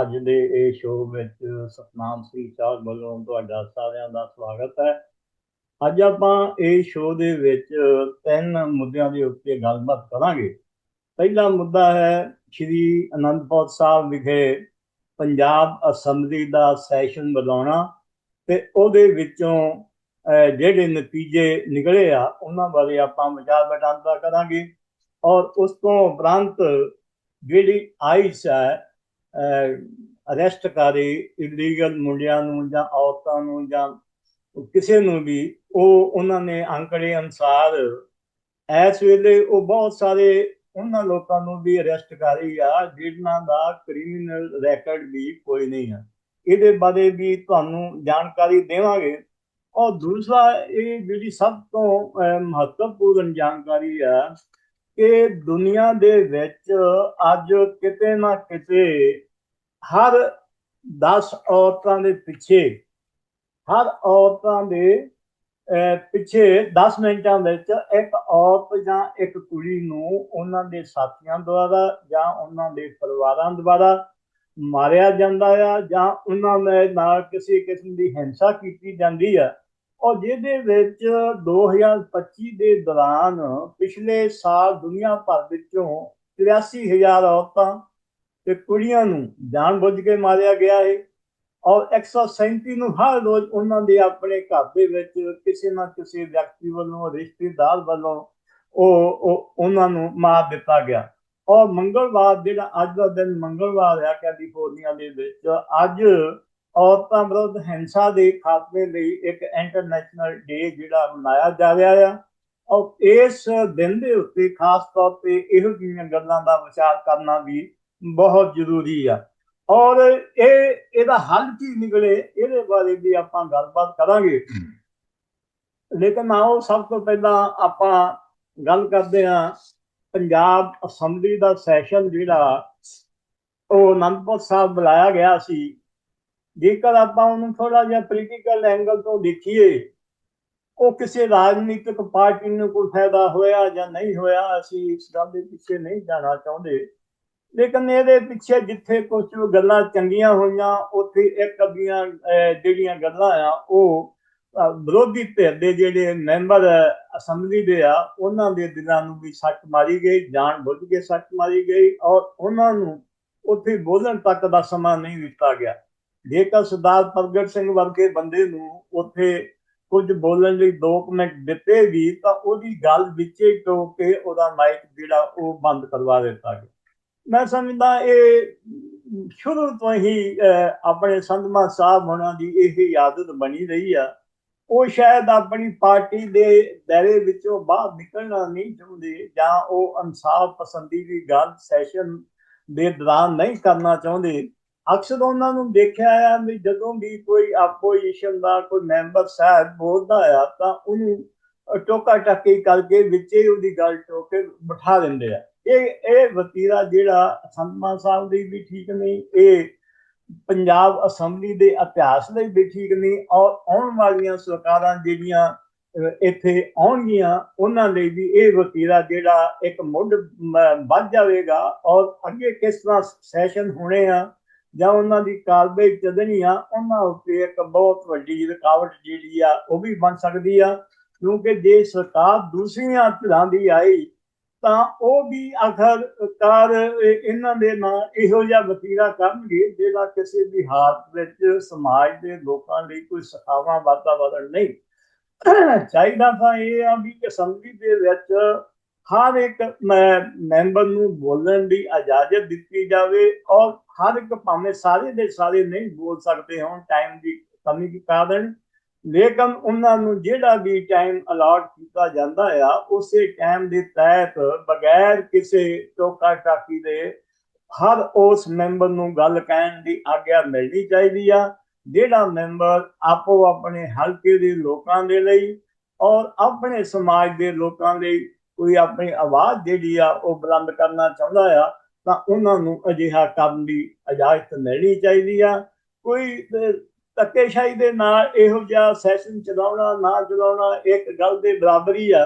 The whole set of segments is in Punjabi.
ਅੱਜ ਦੇ ਇਹ ਸ਼ੋਅ ਵਿੱਚ ਸਤਨਾਮ ਸਿੰਘ ਸਾਹਿਬ ਵੱਲੋਂ ਤੁਹਾਡਾ ਸਾਰਿਆਂ ਦਾ ਸਵਾਗਤ ਹੈ। ਅੱਜ ਆਪਾਂ ਇਹ ਸ਼ੋਅ ਦੇ ਵਿੱਚ ਤਿੰਨ ਮੁੱਦਿਆਂ ਦੇ ਉੱਤੇ ਗੱਲਬਾਤ ਕਰਾਂਗੇ। ਪਹਿਲਾ ਮੁੱਦਾ ਹੈ, ਸ਼੍ਰੀ ਅਨੰਦਪੁਰ ਸਾਹਿਬ ਵਿਖੇ ਪੰਜਾਬ ਅਸੈਂਬਲੀ ਦਾ ਸੈਸ਼ਨ ਬੁਲਾਉਣਾ ਤੇ ਉਹਦੇ ਵਿੱਚੋਂ ਜਿਹੜੇ ਨਤੀਜੇ ਨਿਕਲੇ ਆ, ਉਹਨਾਂ ਬਾਰੇ ਆਪਾਂ ਵਿਚਾਰ ਵਟਾਂਦਰਾ ਕਰਾਂਗੇ। ਔਰ ਉਸ ਤੋਂ ਉਪਰੰਤ ਜਿਹੜੀ ਆਈਸ ਹੈ ਅਰੈਸਟ ਕਰੇ ਇਲੀਗਲ ਮੁੰਡਿਆਂ ਨੂੰ ਜਾਂ ਔਰਤਾਂ ਨੂੰ ਜਾਂ ਕਿਸੇ ਨੂੰ ਵੀ, ਉਹ ਉਹਨਾਂ ਨੇ ਅੰਕੜੇ ਅਨੁਸਾਰ ਇਸ ਵੇਲੇ ਉਹ ਬਹੁਤ ਸਾਰੇ ਉਹਨਾਂ ਲੋਕਾਂ ਨੂੰ ਵੀ ਅਰੈਸਟ ਕਰ ਰਹੀ ਆ, ਜਿਨ੍ਹਾਂ ਦਾ ਕ੍ਰਿਮੀਨਲ ਰੈਕੋਰਡ ਵੀ ਕੋਈ ਨਹੀਂ ਹੈ ਇਹਦੇ ਬਾਰੇ ਵੀ ਤੁਹਾਨੂੰ ਜਾਣਕਾਰੀ ਦੇਵਾਂਗੇ। ਔਰ ਦੂਸਰਾ ਇਹ ਜਿਹੜੀ ਸਭ ਤੋਂ ਮਹੱਤਵਪੂਰਨ ਜਾਣਕਾਰੀ ਆ ਕਿ ਦੁਨੀਆ ਦੇ ਵਿੱਚ ਅੱਜ ਕਿਤੇ ਨਾ ਕਿਤੇ ਹਰ 10 ਔਰਤਾਂ ਦੇ ਪਿੱਛੇ, ਹਰ ਔਰਤਾਂ ਦੇ ਪਿੱਛੇ 10 ਮਿੰਟਾਂ ਵਿੱਚ ਇੱਕ ਔਰਤ ਜਾਂ ਇੱਕ ਕੁੜੀ ਨੂੰ ਉਹਨਾਂ ਦੇ ਸਾਥੀਆਂ ਦੁਆਰਾ ਜਾਂ ਉਹਨਾਂ ਦੇ ਪਰਿਵਾਰਾਂ ਦੁਆਰਾ ਮਾਰਿਆ ਜਾਂਦਾ ਆ ਜਾਂ ਉਹਨਾਂ ਦੇ ਨਾਲ ਕਿਸੇ ਕਿਸਮ ਦੀ ਹਿੰਸਾ ਕੀਤੀ ਜਾਂਦੀ ਆ। ਔਰ ਜਿਹਦੇ ਵਿੱਚ 2025 ਦੇ ਦੌਰਾਨ ਪਿਛਲੇ ਸਾਲ ਦੁਨੀਆ ਭਰ ਵਿੱਚੋਂ 83000 ਔਰਤਾਂ ਤੇ ਕੁੜੀਆਂ ਨੂੰ ਜਾਣਬੁੱਝ ਕੇ ਮਾਰਿਆ ਗਿਆ ਹੈ ਔਰ 137 ਨੂੰ ਹਰ ਰੋਜ਼ ਉਹਨਾਂ ਦੇ ਆਪਣੇ ਘਰ ਦੇ ਵਿੱਚ ਕਿਸੇ ਨਾ ਕਿਸੇ ਵਿਅਕਤੀ ਵੱਲੋਂ, ਰਿਸ਼ਤੇਦਾਰ ਵੱਲੋਂ ਉਹ ਉਹਨਾਂ ਨੂੰ ਮਾਰ ਦਿੱਤਾ ਗਿਆ। ਔਰ ਮੰਗਲਵਾਰ, ਜਿਹੜਾ ਅੱਜ ਦਾ ਦਿਨ ਮੰਗਲਵਾਰ ਹੈ, ਕੈਲੀਫੋਰਨੀਆ ਦੇ ਵਿੱਚ, ਅੱਜ ਔਰਤਾਂ ਵਿਰੁੱਧ ਹਿੰਸਾ ਦੇ ਖਾਤਮੇ ਲਈ ਇੱਕ ਇੰਟਰਨੈਸ਼ਨਲ ਡੇ ਜਿਹੜਾ ਮਨਾਇਆ ਜਾ ਰਿਹਾ ਆ। ਔਰ ਇਸ ਦਿਨ ਦੇ ਉੱਤੇ ਖਾਸ ਤੌਰ ਤੇ ਇਹੋ ਜਿਹੀਆਂ ਗੱਲਾਂ ਦਾ ਵਿਚਾਰ ਕਰਨਾ ਵੀ ਬਹੁਤ ਜ਼ਰੂਰੀ ਆ। ਔਰ ਇਹ, ਇਹਦਾ ਹੱਲ ਕੀ ਨਿਕਲੇ, ਇਹਦੇ ਬਾਰੇ ਵੀ ਆਪਾਂ ਗੱਲਬਾਤ ਕਰਾਂਗੇ। ਲੇਕਿਨ ਆਓ ਸਭ ਤੋਂ ਪਹਿਲਾਂ ਆਪਾਂ ਗੱਲ ਕਰਦੇ ਹਾਂ ਪੰਜਾਬ ਅਸੈਂਬਲੀ ਦਾ ਸੈਸ਼ਨ ਜਿਹੜਾ ਉਹ ਅਨੰਦਪੁਰ ਸਾਹਿਬ ਬੁਲਾਇਆ ਗਿਆ ਸੀ। ਜੇਕਰ ਆਪਾਂ ਉਹਨੂੰ ਥੋੜਾ ਜਿਹਾ ਪੋਲੀਟੀਕਲ ਐਂਗਲ ਤੋਂ ਦੇਖੀਏ, ਉਹ ਕਿਸੇ ਰਾਜਨੀਤਿਕ ਪਾਰਟੀ ਨੂੰ ਕੋਈ ਫਾਇਦਾ ਹੋਇਆ ਜਾਂ ਨਹੀਂ ਹੋਇਆ, ਅਸੀਂ ਇਸ ਗੱਲ ਦੇ ਪਿੱਛੇ ਨਹੀਂ ਜਾਣਾ ਚਾਹੁੰਦੇ। ਲੇਕਿਨ ਇਹਦੇ ਪਿੱਛੇ ਜਿੱਥੇ ਕੁਝ ਗੱਲਾਂ ਚੰਗੀਆਂ ਹੋਈਆਂ, ਉੱਥੇ ਇੱਕ ਅੱਧੀਆਂ ਜਿਹੜੀਆਂ ਗੱਲਾਂ ਆ, ਉਹ ਵਿਰੋਧੀ ਧਿਰ ਦੇ ਜਿਹੜੇ ਮੈਂਬਰ ਅਸੈਂਬਲੀ ਦੇ ਆ, ਉਹਨਾਂ ਦੇ ਦਿਲਾਂ ਨੂੰ ਵੀ ਸੱਟ ਮਾਰੀ ਗਈ, ਜਾਣ ਬੁੱਝ ਕੇ ਸੱਟ ਮਾਰੀ ਗਈ ਔਰ ਉਹਨਾਂ ਨੂੰ ਉੱਥੇ ਬੋਲਣ ਤੱਕ ਦਾ ਸਮਾਂ ਨਹੀਂ ਦਿੱਤਾ ਗਿਆ। ਜੇਕਰ ਸਰਦਾਰ ਪ੍ਰਗਟ ਸਿੰਘ ਵਰਗੇ ਬੰਦੇ ਨੂੰ ਉੱਥੇ ਕੁਝ ਬੋਲਣ ਲਈ 2 ਮਿੰਟ ਦਿੱਤੇ ਵੀ, ਤਾਂ ਉਹਦੀ ਗੱਲ ਵਿੱਚੇ ਟੋਕ ਕੇ ਉਹਦਾ ਮਾਈਕ ਜਿਹੜਾ ਉਹ ਬੰਦ ਕਰਵਾ ਦਿੱਤਾ ਗਿਆ। ਮੈਂ ਸਮਝਦਾ ਇਹ ਸ਼ੁਰੂ ਤੋਂ ਹੀ ਆਪਣੇ ਸੰਧਮਾ ਸਾਹਿਬ ਹੋਣਾ ਦੀ ਇਹ ਆਦਤ ਬਣੀ ਰਹੀ ਆ। ਉਹ ਸ਼ਾਇਦ ਆਪਣੀ ਪਾਰਟੀ ਦੇ ਦਾਇਰੇ ਵਿੱਚੋਂ ਬਾਹਰ ਨਿਕਲਣਾ ਨਹੀਂ ਚਾਹੁੰਦੇ ਜਾਂ ਉਹ ਇਨਸਾਫ ਪਸੰਦੀ ਦੀ ਗੱਲ ਸੈਸ਼ਨ ਦੇ ਦੌਰਾਨ ਨਹੀਂ ਕਰਨਾ ਚਾਹੁੰਦੇ। ਅਕਸਰ ਉਹਨਾਂ ਨੂੰ ਦੇਖਿਆ ਆ ਵੀ ਜਦੋਂ ਵੀ ਕੋਈ ਆਪੋਜੀਸ਼ਨ ਦਾ ਕੋਈ ਮੈਂਬਰ ਸਾਹਿਬ ਬੋਲਦਾ ਆ ਤਾਂ ਉਹਨੂੰ ਟੋਕਾ ਟਾਕੀ ਕਰਕੇ ਵਿੱਚੇ ਉਹਦੀ ਗੱਲ ਟੋਕੇ ਬਿਠਾ ਦਿੰਦੇ ਆ। ਇਹ ਇਹ ਵਤੀਰਾ ਜਿਹੜਾ ਸੰਤਮਾ ਸਾਹਿਬ ਦੀ ਵੀ ਠੀਕ ਨਹੀਂ, ਇਹ ਪੰਜਾਬ ਅਸੈਂਬਲੀ ਦੇ ਇਤਿਹਾਸ ਲਈ ਵੀ ਠੀਕ ਨਹੀਂ, ਔਰ ਆਉਣ ਵਾਲੀਆਂ ਸਰਕਾਰਾਂ ਜਿਹੜੀਆਂ ਇੱਥੇ ਆਉਣਗੀਆਂ, ਉਹਨਾਂ ਲਈ ਵੀ ਇਹ ਵਤੀਰਾ ਜਿਹੜਾ ਇੱਕ ਮੁੱਢ ਵੱਧ ਜਾਵੇਗਾ ਔਰ ਅੱਗੇ ਕਿਸ ਤਰ੍ਹਾਂ ਸੈਸ਼ਨ ਹੋਣੇ ਆ ਜਾਂ ਉਹਨਾਂ ਦੀ ਕਾਰਵਾਈ ਚੱਲਣੀ ਆ, ਉਹਨਾਂ ਉੱਤੇ ਇੱਕ ਬਹੁਤ ਵੱਡੀ ਰੁਕਾਵਟ ਜਿਹੜੀ ਆ, ਉਹ ਵੀ ਬਣ ਸਕਦੀ ਆ। ਕਿਉਂਕਿ ਜੇ ਸਰਕਾਰ ਦੂਸਰੀਆਂ ਧਿਰਾਂ ਦੀ ਆਈ, ਤਾਂ ਉਹ ਵੀ ਆਖਰਕਾਰ ਇਹ- ਇਹਨਾਂ ਦੇ ਨਾਲ ਇਹੋ ਜਿਹਾ ਵਤੀਰਾ ਕਰਨਗੇ, ਜਿਹੜਾ ਕਿਸੇ ਵੀ ਹਾਲਤ ਵਿੱਚ ਸਮਾਜ ਦੇ ਲੋਕਾਂ ਲਈ ਕੋਈ ਸਖਾਵਾ ਵਾਤਾਵਰਣ ਨਹੀਂ। ਚਾਹੀਦਾ ਤਾਂ ਇਹ ਆ ਵੀ ਅਸੈਂਬਲੀ ਦੇ ਵਿੱਚ ਹਰ ਇੱਕ ਮੈਂ- ਮੈਂਬਰ ਨੂੰ ਬੋਲਣ ਦੀ ਇਜਾਜ਼ਤ ਦਿੱਤੀ ਜਾਵੇ ਔਰ ਹਰ ਇੱਕ ਭਾਵੇਂ ਸਾਰੇ ਦੇ ਸਾਰੇ ਨਹੀਂ ਬੋਲ ਸਕਦੇ ਹੋਣ ਟਾਈਮ ਦੀ ਕਮੀ ਦੇ ਕਾਰਨ। ਲੇਕਿਨ ਉਹਨਾਂ ਨੂੰ ਜਿਹੜਾ ਵੀ ਟਾਈਮ ਅਲਾਟ ਕੀਤਾ ਜਾਂਦਾ ਆ, ਉਸੇ ਟਾਈਮ ਦੇ ਤਹਿਤ ਬਗੈਰ ਕਿਸੇ ਟੋਕਾ ਟਾਕੀ ਦੇ ਹਰ ਉਸ ਮੈਂਬਰ ਨੂੰ ਗੱਲ ਕਹਿਣ ਦੀ ਆਗਿਆ ਮਿਲਣੀ ਚਾਹੀਦੀ ਆ, ਜਿਹੜਾ ਮੈਂਬਰ ਆਪੋ ਆਪਣੇ ਹਲਕੇ ਦੇ ਲੋਕਾਂ ਦੇ ਲਈ ਔਰ ਆਪਣੇ ਸਮਾਜ ਦੇ ਲੋਕਾਂ ਲਈ ਕੋਈ ਆਪਣੀ ਆਵਾਜ਼ ਜਿਹੜੀ ਆ ਉਹ ਬੁਲੰਦ ਕਰਨਾ ਚਾਹੁੰਦਾ ਆ, ਤਾਂ ਉਹਨਾਂ ਨੂੰ ਅਜਿਹਾ ਕਰਨ ਦੀ ਇਜਾਜ਼ਤ ਮਿਲਣੀ ਚਾਹੀਦੀ ਆ। ਕੋਈ ਧੱਕੇਸ਼ਾਹੀ ਦੇ ਨਾਲ ਇਹੋ ਜਿਹਾ ਸੈਸ਼ਨ ਚਲਾਉਣਾ, ਨਾ ਚਲਾਉਣਾ ਇੱਕ ਗੱਲ ਦੇ ਬਰਾਬਰੀ ਆ,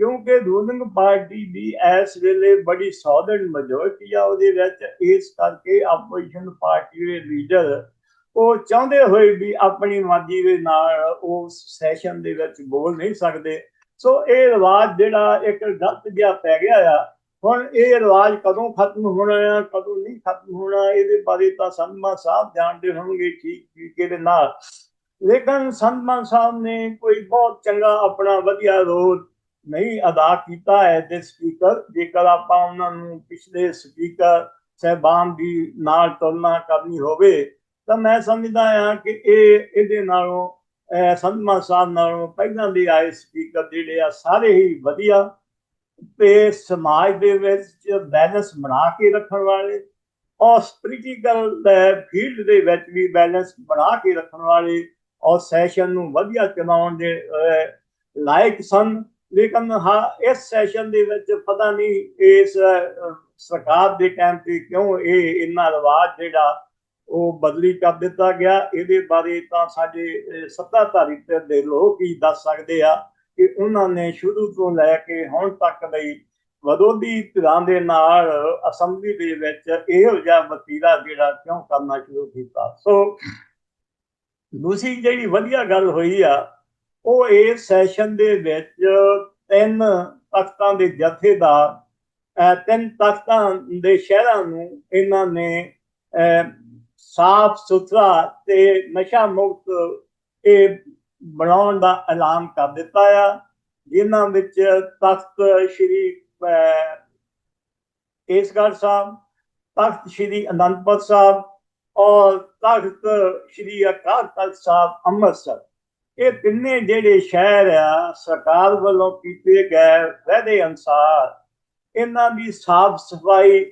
ਕਿਉਂਕਿ ਰੂਲਿੰਗ ਪਾਰਟੀ ਦੀ ਇਸ ਵੇਲੇ ਬੜੀ ਸੌਦਨ ਮੈਜੋਰਟੀ ਆ ਉਹਦੇ ਵਿੱਚ। ਇਸ ਕਰਕੇ ਆਪੋਜੀਸ਼ਨ ਪਾਰਟੀ ਦੇ ਲੀਡਰ ਉਹ ਚਾਹੁੰਦੇ ਹੋਏ ਵੀ ਆਪਣੀ ਮਰਜ਼ੀ ਦੇ ਨਾਲ ਉਹ ਸੈਸ਼ਨ ਦੇ ਵਿੱਚ ਬੋਲ ਨਹੀਂ ਸਕਦੇ। ਸੋ ਇਹ ਰਿਵਾਜ ਜਿਹੜਾ ਇੱਕ ਗਲਤ ਜਿਹਾ ਪੈ ਗਿਆ ਆ। ਹੁਣ ਇਹ ਰਿਵਾਜ ਕਦੋਂ ਖਤਮ ਹੋਣਾ ਆ, ਕਦੋਂ ਨਹੀਂ ਖਤਮ ਹੋਣਾ, ਇਹਦੇ ਬਾਰੇ ਤਾਂ ਸੰਮਾ ਸਾਹਿਬ ਜਾਣਦੇ ਹੋਣਗੇ ਠੀਕ ਤਰੀਕੇ ਦੇ ਨਾਲ। ਲੇਕਿਨ ਸੰਮਾ ਸਾਹਿਬ ਨੇ ਕੋਈ ਬਹੁਤ ਚੰਗਾ ਆਪਣਾ ਵਧੀਆ ਰੋਲ ਨਹੀਂ ਅਦਾ ਕੀਤਾ ਹੈ ਦੇ ਸਪੀਕਰ। ਜੇਕਰ ਆਪਾਂ ਉਹਨਾਂ ਨੂੰ ਪਿਛਲੇ ਸਪੀਕਰ ਸਹਿਬਾਨ ਦੀ ਨਾਲ ਤੁਲਨਾ ਕਰਨੀ ਹੋਵੇ, ਤਾਂ ਮੈਂ ਸਮਝਦਾ ਹਾਂ ਕਿ ਇਹ ਇਹਦੇ ਨਾਲੋਂ ਸੰਧਮਾ ਸਾਹਿਬ ਨਾਲੋਂ ਪਹਿਲਾਂ ਦੇ ਆਏ ਸਪੀਕਰ ਜਿਹੜੇ ਆ, ਸਾਰੇ ਹੀ ਵਧੀਆ। ਤੇ ਸਮਾਜ ਦੇ ਵਿੱਚ ਬੈਲੈਂਸ ਬਣਾ ਕੇ ਰੱਖਣ ਵਾਲੇ ਔਰ ਸਪਿਰਿਚੁਅਲ ਫੀਲਡ ਦੇ ਵਿੱਚ ਵੀ ਬੈਲੈਂਸ ਬਣਾ ਕੇ ਰੱਖਣ ਵਾਲੇ ਔਰ ਸੈਸ਼ਨ ਨੂੰ ਵਧੀਆ ਚਲਾਉਣ ਦੇ ਲਾਇਕ ਸਨ। ਲੇਕਿਨ ਹਾਂ, ਇਸ ਸੈਸ਼ਨ ਦੇ ਵਿੱਚ ਪਤਾ ਨਹੀਂ ਇਸ ਸਰਕਾਰ ਦੇ ਟਾਈਮ ਤੇ ਕਿਉਂ ਇਹ ਇੰਨਾ ਰਿਵਾਜ ਜਿਹੜਾ ਉਹ ਬਦਲੀ ਕਰ ਦਿੱਤਾ ਗਿਆ। ਇਹਦੇ ਬਾਰੇ ਤਾਂ ਸਾਡੇ ਸੱਤਾਧਾਰੀ ਦੇ ਲੋਕ ਹੀ ਦੱਸ ਸਕਦੇ ਆ ਕਿ ਉਹਨਾਂ ਨੇ ਸ਼ੁਰੂ ਤੋਂ ਲੈ ਕੇ ਹੁਣ ਤੱਕ ਲਈ ਵਿਰੋਧੀ ਧਿਰਾਂ ਦੇ ਨਾਲ ਅਸੈਂਬਲੀ ਦੇ ਵਿੱਚ ਇਹੋ ਜਿਹਾ ਵਤੀਰਾ ਜਿਹੜਾ ਕਿਉਂ ਕਰਨਾ ਸ਼ੁਰੂ ਕੀਤਾ। ਸੋ ਦੂਸਰੀ ਜਿਹੜੀ ਵਧੀਆ ਗੱਲ ਹੋਈ ਆ, ਉਹ ਇਹ ਸੈਸ਼ਨ ਦੇ ਵਿੱਚ ਤਿੰਨ ਤਖਤਾਂ ਦੇ ਜਥੇਦਾਰ ਤਿੰਨ ਤਖਤਾਂ ਦੇ ਸ਼ਹਿਰਾਂ ਨੂੰ ਇਹਨਾਂ ਨੇ ਸਾਫ਼ ਸੁਥਰਾ ਤੇ ਨਸ਼ਾ ਮੁਕਤ ਇਹ ਬਣਾਉਣ ਦਾ ਐਲਾਨ ਕਰ ਦਿੱਤਾ ਆ, ਜਿਨ੍ਹਾਂ ਵਿੱਚ ਤਖਤ ਸ੍ਰੀ ਕੇਸਗੜ੍ਹ ਸਾਹਿਬ, ਤਖਤ ਸ੍ਰੀ ਅਨੰਦਪੁਰ ਸਾਹਿਬ ਔਰ ਤਖਤ ਸ੍ਰੀ ਅਕਾਲ ਤਖਤ ਸਾਹਿਬ ਅੰਮ੍ਰਿਤਸਰ। ਇਹ ਤਿੰਨੇ ਜਿਹੜੇ ਸ਼ਹਿਰ ਆ, ਸਰਕਾਰ ਵੱਲੋਂ ਕੀਤੇ ਗਏ ਵਾਅਦੇ ਅਨਸਾਰ ਇਹਨਾਂ ਦੀ ਸਾਫ਼ ਸਫ਼ਾਈ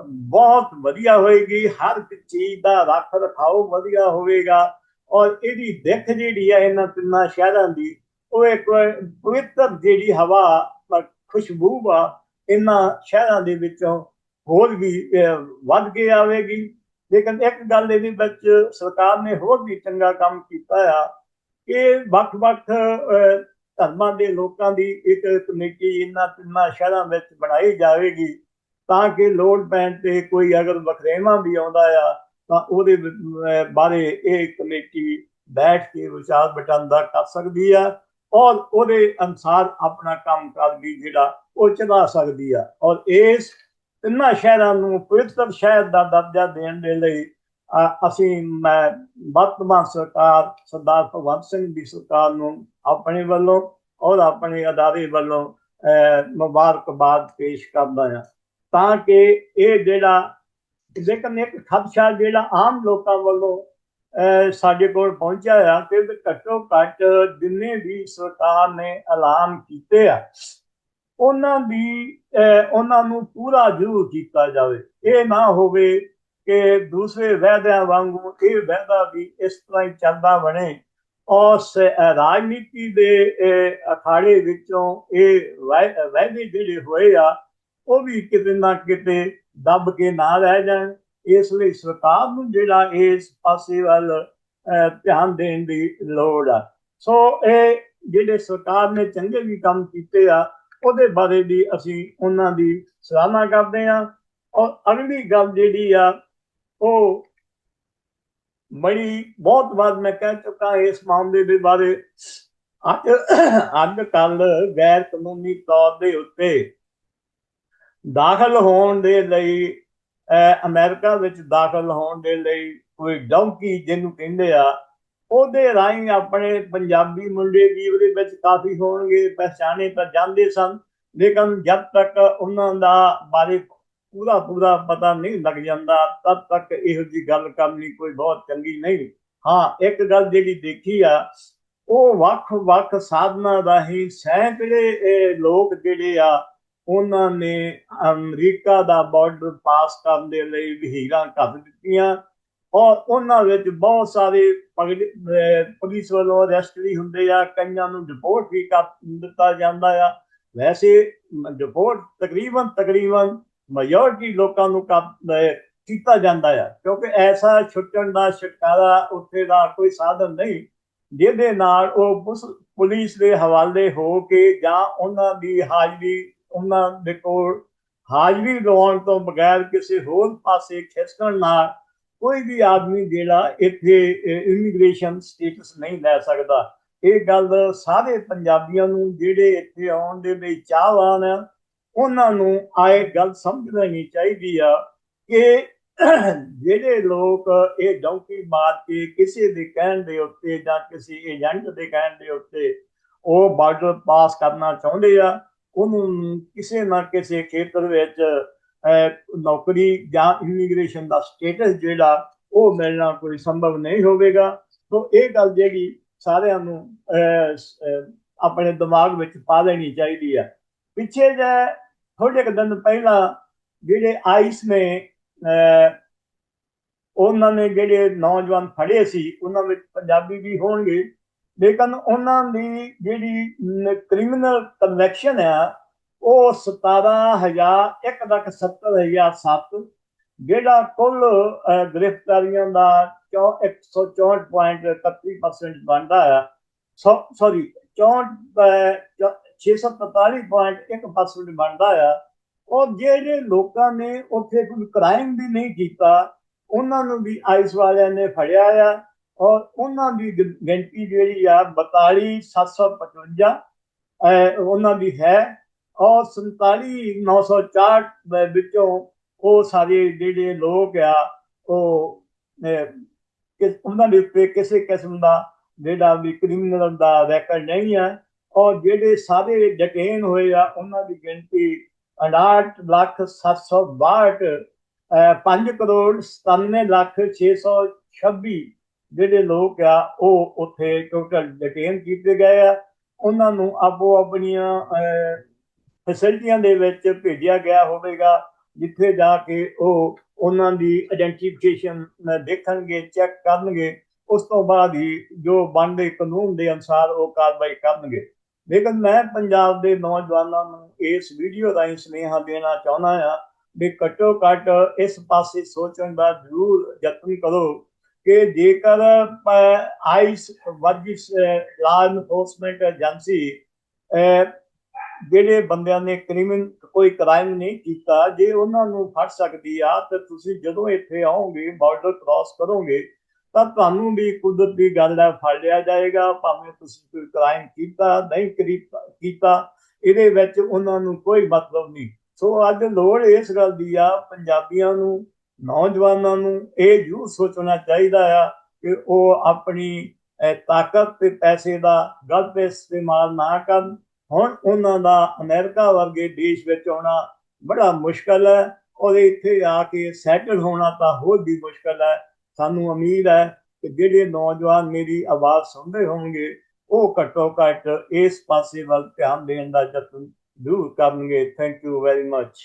ਬਹੁਤ ਵਧੀਆ ਹੋਏਗੀ, ਹਰ ਇੱਕ ਚੀਜ਼ ਦਾ ਰੱਖ ਰਖਾਓ ਵਧੀਆ ਹੋਵੇਗਾ। ਔਰ ਇਹਦੀ ਦਿੱਖ ਜਿਹੜੀ ਹੈ ਇਹਨਾਂ ਤਿੰਨਾਂ ਸ਼ਹਿਰਾਂ ਦੀ, ਉਹ ਇੱਕ ਪਵਿੱਤਰ ਜਿਹੜੀ ਹਵਾ ਖੁਸ਼ਬੂ ਆ, ਇਹਨਾਂ ਸ਼ਹਿਰਾਂ ਦੇ ਵਿੱਚੋਂ ਹੋਰ ਵੀ ਵੱਧ ਕੇ ਆਵੇਗੀ। ਲੇਕਿਨ ਇੱਕ ਗੱਲ ਇਹਦੇ ਵਿੱਚ ਸਰਕਾਰ ਨੇ ਹੋਰ ਵੀ ਚੰਗਾ ਕੰਮ ਕੀਤਾ ਆ। ਕਿ ਵੱਖ-ਵੱਖ ਧਰਮਾਂ ਦੇ ਲੋਕਾਂ ਦੀ ਇੱਕ ਕਮੇਟੀ ਇਹਨਾਂ ਤਿੰਨਾਂ ਸ਼ਹਿਰਾਂ ਵਿੱਚ ਬਣਾਈ ਜਾਵੇਗੀ। ਤਾਂ ਕਿ ਲੋੜ ਪੈਣ ਤੇ ਕੋਈ ਅਗਰ ਵਖਰੇਵਾ ਵੀ ਆਉਂਦਾ ਆ, ਤਾਂ ਉਹਦੇ ਬਾਰੇ ਇਹ ਕਮੇਟੀ ਬੈਠ ਕੇ ਵਿਚਾਰ ਵਟਾਂਦਰਾ ਕਰ ਸਕਦੀ ਆ ਔਰ ਉਹਦੇ ਅਨਸਾਰ ਆਪਣਾ ਕੰਮ ਕਰ ਵੀ ਜਿਹੜਾ ਉਹ ਚਲਾ ਸਕਦੀ ਆ। ਔਰ ਇਸ ਤਿੰਨਾਂ ਸ਼ਹਿਰਾਂ ਨੂੰ ਪਵਿੱਤਰ ਸ਼ਹਿਰ ਦਾ ਦਰਜਾ ਦੇਣ ਦੇ ਲਈ ਅਸੀਂ ਮੈਂ ਵਰਤਮਾਨ ਸਰਕਾਰ ਸਰਦਾਰ ਭਗਵੰਤ ਸਿੰਘ ਦੀ ਸਰਕਾਰ ਨੂੰ ਆਪਣੇ ਵੱਲੋਂ ਔਰ ਆਪਣੇ ਅਦਾਰੇ ਵੱਲੋਂ ਮੁਬਾਰਕਬਾਦ ਪੇਸ਼ ਕਰਦਾ ਹਾਂ ਤਾਂ ਕਿ ਇਹ ਜਿਹੜਾ ਲੇਕਿਨ ਇੱਕ ਖਦਸ਼ਾ ਜਿਹੜਾ ਆਮ ਲੋਕਾਂ ਵੱਲੋਂ ਸਾਡੇ ਕੋਲ ਪਹੁੰਚਿਆ ਆ ਕਿ ਘੱਟੋ ਘੱਟ ਜਿੰਨੇ ਵੀ ਸਰਕਾਰ ਨੇ ਐਲਾਨ ਕੀਤੇ ਆ, ਉਹਨਾਂ ਦੀ ਉਹਨਾਂ ਨੂੰ ਪੂਰਾ ਜ਼ਰੂਰ ਕੀਤਾ ਜਾਵੇ। ਇਹ ਨਾ ਹੋਵੇ ਕਿ ਦੂਸਰੇ ਵਾਅਦਿਆਂ ਵਾਂਗੂ ਇਹ ਵਾਅਦਾ ਵੀ ਇਸ ਤਰ੍ਹਾਂ ਹੀ ਚੱਲਦਾ ਬਣੇ ਔਰ ਰਾਜਨੀਤੀ ਦੇ ਅਖਾੜੇ ਵਿੱਚੋਂ ਇਹ ਵਾਅਦੇ ਜਿਹੜੇ ਹੋਏ ਆ ਉਹ ਵੀ ਕਿਤੇ ਨਾ ਕਿਤੇ ਦੱਬ ਕੇ ਨਾ ਰਹਿ ਜਾਣ। ਇਸ ਲਈ ਸਰਕਾਰ ਨੂੰ ਜਿਹੜਾ ਇਸ ਪਾਸੇ ਵੱਲ ਧਿਆਨ ਦੇਣ ਦੀ ਲੋੜ ਆ। ਸੋ ਇਹ ਜਿਹੜੇ ਸਰਕਾਰ ਨੇ ਚੰਗੇ ਵੀ ਕੰਮ ਕੀਤੇ ਆ, ਉਹਦੇ ਬਾਰੇ ਵੀ ਅਸੀਂ ਉਹਨਾਂ ਦੀ ਸਰਾਹਨਾ ਕਰਦੇ ਆ ਔਰ ਅਗਲੀ ਗੱਲ ਜਿਹੜੀ ਆ, ਉਹ ਬੜੀ ਬਹੁਤ ਵਾਰ ਮੈਂ ਕਹਿ ਚੁੱਕਾ ਇਸ ਮਾਮਲੇ ਦੇ ਬਾਰੇ। ਅੱਜ ਅੱਜ ਕੱਲ ਗੈਰ ਕਾਨੂੰਨੀ ਤੌਰ ਦੇ ਉੱਤੇ ਦਾਖਲ ਹੋਣ ਦੇ ਲਈ ਅਮਰੀਕਾ ਵਿੱਚ ਦਾਖਲ ਹੋਣ ਦੇ ਲਈ ਕੋਈ ਡੌਂਕੀ ਜਿਹਨੂੰ ਕਹਿੰਦੇ ਆ, ਉਹਦੇ ਰਾਹੀਂ ਆਪਣੇ ਪੰਜਾਬੀ ਮੁੰਡੇ ਵੀ ਉਹਦੇ ਵਿੱਚ ਕਾਫੀ ਹੋਣਗੇ ਪਛਾਣੇ ਤਾਂ ਜਾਂਦੇ ਸਨ, ਲੇਕਿਨ ਜਦ ਤੱਕ ਉਹਨਾਂ ਦਾ ਬਾਰੇ ਪੂਰਾ ਪੂਰਾ ਪਤਾ ਨਹੀਂ ਲੱਗ ਜਾਂਦਾ, ਤਦ ਤੱਕ ਇਹੋ ਜੀ ਗੱਲ ਕਰਨੀ ਕੋਈ ਬਹੁਤ ਚੰਗੀ ਨਹੀਂ। ਹਾਂ, ਇੱਕ ਗੱਲ ਜਿਹੜੀ ਦੇਖੀ ਆ, ਉਹ ਵੱਖ-ਵੱਖ ਸਾਧਨਾਂ ਦਾ ਹੀ ਸੈਂਕੜੇ ਲੋਕ ਜਿਹੜੇ ਆ ਉਹਨਾਂ ਨੇ ਅਮਰੀਕਾ ਦਾ ਬਾਰਡਰ ਪਾਸ ਕਰਨ ਦੇ ਲਈ ਵਹੀਰਾਂ ਕੱਢ ਦਿੱਤੀਆਂ ਔਰ ਉਹਨਾਂ ਵਿੱਚ ਬਹੁਤ ਸਾਰੇ ਪੁਲਿਸ ਵੱਲੋਂ ਅਰੈਸਟ ਵੀ ਹੁੰਦੇ ਆ, ਕਈਆਂ ਨੂੰ ਡਿਪੋਰਟ ਵੀ ਕਰ ਦਿੱਤਾ ਜਾਂਦਾ ਆ। ਵੈਸੇ ਡਿਪੋਰਟ ਤਕਰੀਬਨ ਤਕਰੀਬਨ ਮੈਜੋਰਟੀ ਲੋਕਾਂ ਨੂੰ ਕੀਤਾ ਜਾਂਦਾ ਆ, ਕਿਉਂਕਿ ਐਸਾ ਛੁੱਟਣ ਦਾ ਛੁਟਕਾਰਾ ਉੱਥੇ ਦਾ ਕੋਈ ਸਾਧਨ ਨਹੀਂ, ਜਿਹਦੇ ਨਾਲ ਉਹ ਪੁਸ- ਪੁਲਿਸ ਦੇ ਹਵਾਲੇ ਹੋ ਕੇ ਜਾਂ ਉਹਨਾਂ ਦੀ ਹਾਜ਼ਰੀ ਉਹਨਾਂ ਦੇ ਕੋਲ ਹਾਜ਼ਰੀ ਲਵਾਉਣ ਤੋਂ ਬਗੈਰ ਕਿਸੇ ਹੋਰ ਪਾਸੇ ਖਿਸਕਣ ਨਾਲ ਕੋਈ ਵੀ ਆਦਮੀ ਜਿਹੜਾ ਇੱਥੇ ਇਮੀਗ੍ਰੇਸ਼ਨ ਸਟੇਟਸ ਨਹੀਂ ਲੈ ਸਕਦਾ। ਇਹ ਗੱਲ ਸਾਰੇ ਪੰਜਾਬੀਆਂ ਨੂੰ ਜਿਹੜੇ ਇੱਥੇ ਆਉਣ ਦੇ ਲਈ ਚਾਹਵਾਨ ਆ ਉਹਨਾਂ ਨੂੰ ਆਏ ਗੱਲ ਸਮਝ ਲੈਣੀ ਚਾਹੀਦੀ ਆ ਕਿ ਜਿਹੜੇ ਲੋਕ ਇਹ ਡੌਂਕੀ ਮਾਰ ਕੇ ਕਿਸੇ ਦੇ ਕਹਿਣ ਦੇ ਉੱਤੇ ਜਾਂ ਕਿਸੇ ਏਜੰਟ ਦੇ ਕਹਿਣ ਦੇ ਉੱਤੇ ਉਹ ਬਾਰਡਰ ਪਾਸ ਕਰਨਾ ਚਾਹੁੰਦੇ ਆ ਉਹਨੂੰ ਕਿਸੇ ਨਾ ਕਿਸੇ ਖੇਤਰ ਵਿੱਚ ਨੌਕਰੀ ਜਾਂ ਇਮੀਗ੍ਰੇਸ਼ਨ ਦਾ ਸਟੇਟਸ ਜਿਹੜਾ ਉਹ ਮਿਲਣਾ ਕੋਈ ਸੰਭਵ ਨਹੀਂ ਹੋਵੇਗਾ। ਸੋ ਇਹ ਗੱਲ ਜਿਹੜੀ ਸਾਰਿਆਂ ਨੂੰ ਅਹ, ਆਪਣੇ ਦਿਮਾਗ ਵਿੱਚ ਪਾ ਲੈਣੀ ਚਾਹੀਦੀ ਹੈ ਪਿੱਛੇ ਜੇ ਥੋੜੇ ਕੁ ਦਿਨ ਪਹਿਲਾਂ ਜਿਹੜੇ ਆਈਸ ਨੇ ਅਹ, ਉਹਨਾਂ ਨੇ ਜਿਹੜੇ ਨੌਜਵਾਨ ਫੜੇ ਸੀ ਉਹਨਾਂ ਵਿੱਚ ਪੰਜਾਬੀ ਵੀ ਹੋਣਗੇ। ਲੇਕਿਨ ਉਹਨਾਂ ਦੀ ਜਿਹੜੀ ਕ੍ਰਿਮੀਨਲ ਕਨਵੈਕਸ਼ਨ ਆ, ਉਹ 17000 ਇੱਕ ਲੱਖ 70007 ਜਿਹੜਾ ਕੁੱਲ ਗ੍ਰਿਫਤਾਰੀਆਂ ਦਾ 164.31% ਬਣਦਾ ਆ। ਸੌਰੀ 64 643.1% ਬਣਦਾ ਆ। ਉਹ ਜਿਹੜੇ ਲੋਕਾਂ ਨੇ ਉੱਥੇ ਕੋਈ ਕ੍ਰਾਈਮ ਵੀ ਨਹੀਂ ਕੀਤਾ, ਉਹਨਾਂ ਨੂੰ ਵੀ ਆਈਸ ਵਾਲਿਆਂ ਨੇ ਫੜਿਆ ਆ। ਔਰ ਉਹਨਾਂ ਦੀ ਗਿ- ਗਿਣਤੀ ਜਿਹੜੀ ਆ 42755 ਅਹ, ਉਹਨਾਂ ਦੀ ਹੈ। ਔਰ 47964 ਦੇ ਵਿੱਚੋਂ ਉਹ ਸਾਰੇ ਜਿਹੜੇ ਲੋਕ ਆ ਉਹ ਉਹਨਾਂ ਦੇ ਉੱਤੇ ਕਿਸੇ ਕਿਸਮ ਦਾ ਜਿਹੜਾ ਵੀ ਕ੍ਰਿਮੀਨਲ ਦਾ ਰੈਕਡ ਨਹੀਂ ਆ। ਔਰ ਜਿਹੜੇ ਸਾਰੇ ਡਿਟੇਨ ਹੋਏ ਆ ਉਹਨਾਂ ਦੀ ਗਿਣਤੀ 68 ਲੱਖ 762 5 ਕਰੋੜ 97 ਲੱਖ 626 ਜਿਹੜੇ ਲੋਕ ਆ, ਉਹ ਉੱਥੇ ਟੋਟਲ ਡਿਟੇਨ ਕੀਤੇ ਗਏ ਆ? ਉਹਨਾਂ ਨੂੰ ਆਪੋ ਆਪਣੀਆਂ ਫੈਸਿਲਿਟੀਆਂ ਦੇ ਵਿੱਚ ਭੇਜਿਆ ਗਿਆ ਹੋਵੇਗਾ, ਜਿੱਥੇ ਜਾ ਕੇ ਉਹ ਉਹਨਾਂ ਦੀ ਆਇਡੈਂਟੀਫਿਕੇਸ਼ਨ ਦੇਖਣਗੇ ਚੈੱਕ ਕਰਨਗੇ। ਉਸ ਤੋਂ ਬਾਅਦ ਹੀ ਜੋ ਬਣਦੇ ਕਾਨੂੰਨ ਦੇ ਅਨੁਸਾਰ ਉਹ ਕਾਰਵਾਈ ਕਰਨਗੇ। ਲੇਕਿਨ ਮੈਂ ਪੰਜਾਬ ਦੇ ਨੌਜਵਾਨਾਂ ਨੂੰ ਇਸ ਵੀਡੀਓ ਰਾਹੀਂ ਸੁਨੇਹਾ ਦੇਣਾ ਚਾਹੁੰਦਾ ਹਾਂ ਵੀ ਘੱਟੋ ਘੱਟ ਇਸ ਪਾਸੇ ਸੋਚਣ ਦਾ ਜ਼ਰੂਰ ਯਤਨ ਕਰੋ। ਕਿ ਜੇਕਰ ICE versus law enforcement agency ਜਿਹੜੇ ਬੰਦਿਆਂ ਨੇ ਕ੍ਰਿਮੀਨਲ ਕੋਈ ਕ੍ਰਾਈਮ ਨਹੀਂ ਕੀਤਾ, ਜੇ ਉਹਨਾਂ ਨੂੰ ਫੜ ਸਕਦੀ ਆ, ਤੇ ਤੁਸੀਂ ਜਦੋਂ ਇੱਥੇ ਆਓਗੇ ਬਾਰਡਰ ਕ੍ਰਾਸ ਕਰੋਗੇ, ਤਾਂ ਤੁਹਾਨੂੰ ਵੀ ਕੁਦਰਤੀ ਗੱਲ ਹੈ ਫੜ ਲਿਆ ਜਾਏਗਾ, ਭਾਵੇਂ ਤੁਸੀਂ ਕੋਈ ਕ੍ਰਾਈਮ ਕੀਤਾ, ਨਹੀਂ ਕਰੀ- ਕੀਤਾ, ਇਹਦੇ ਵਿੱਚ ਉਹਨਾਂ ਨੂੰ ਕੋਈ ਮਤਲਬ ਨਹੀਂ। ਸੋ ਅੱਜ ਲੋੜ ਇਸ ਗੱਲ ਦੀ ਆ, ਪੰਜਾਬੀਆਂ ਨੂੰ ਨੌਜਵਾਨਾਂ ਨੂੰ ਇਹ ਜ਼ਰੂਰ ਸੋਚਣਾ ਚਾਹੀਦਾ ਆ ਕਿ ਉਹ ਆਪਣੀ ਤਾਕਤ ਤੇ ਪੈਸੇ ਦਾ ਗਲਤ ਇਸਤੇਮਾਲ ਨਾ ਕਰਨ। ਹੁਣ ਉਹਨਾਂ ਦਾ ਅਮਰੀਕਾ ਵਰਗੇ ਦੇਸ਼ ਵਿੱਚ ਆਉਣਾ ਬੜਾ ਮੁਸ਼ਕਲ ਹੈ। ਔਰ ਇੱਥੇ ਆ ਕੇ ਸੈਟਲ ਹੋਣਾ ਤਾਂ ਹੋਰ ਵੀ ਮੁਸ਼ਕਲ ਹੈ। ਸਾਨੂੰ ਉਮੀਦ ਹੈ ਕਿ ਜਿਹੜੇ ਨੌਜਵਾਨ ਮੇਰੀ ਆਵਾਜ਼ ਸੁਣਦੇ ਹੋਣਗੇ, ਉਹ ਘੱਟੋ ਘੱਟ ਇਸ ਪਾਸੇ ਵੱਲ ਧਿਆਨ ਦੇਣ ਦਾ ਯਤਨ ਜ਼ਰੂਰ ਕਰਨਗੇ। Thank you very much